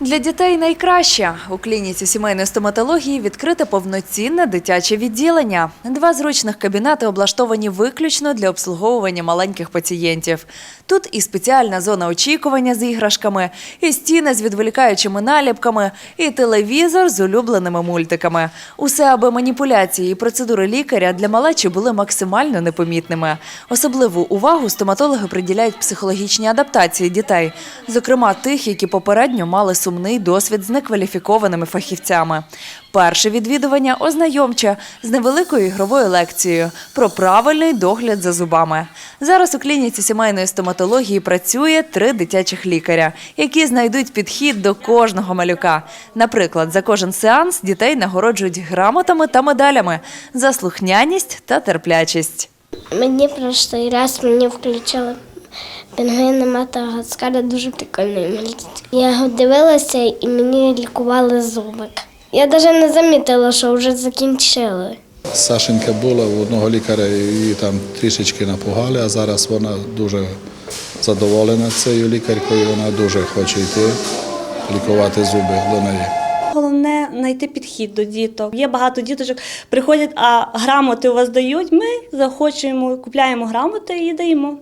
Для дітей найкраще у клініці сімейної стоматології відкрите повноцінне дитяче відділення. Два зручних кабінети облаштовані виключно для обслуговування маленьких пацієнтів. Тут і спеціальна зона очікування з іграшками, і стіни з відволікаючими наліпками, і телевізор з улюбленими мультиками. Усе, аби маніпуляції і процедури лікаря для малечі були максимально непомітними. Особливу увагу стоматологи приділяють психологічній адаптації дітей, зокрема тих, які попередньо мали сумний досвід з некваліфікованими фахівцями. Перше відвідування ознайомче з невеликою ігровою лекцією про правильний догляд за зубами. Зараз у клініці сімейної стоматології працює три дитячих лікаря, які знайдуть підхід до кожного малюка. Наприклад, за кожен сеанс дітей нагороджують грамотами та медалями за слухняність та терплячість. Мені прошлий раз мені включили пінгвіна Мадагаскара дуже прикольний мультик. Я його дивилася і мені лікували зубик. Я навіть не замітила, що вже закінчили. Сашенька була у одного лікаря її там трішечки напугали, а зараз вона дуже задоволена цією лікаркою, вона дуже хоче йти лікувати зуби до неї. Головне знайти підхід до діток. Є багато діточок, приходять, а грамоти у вас дають. Ми захочуємо, купляємо грамоти і даємо.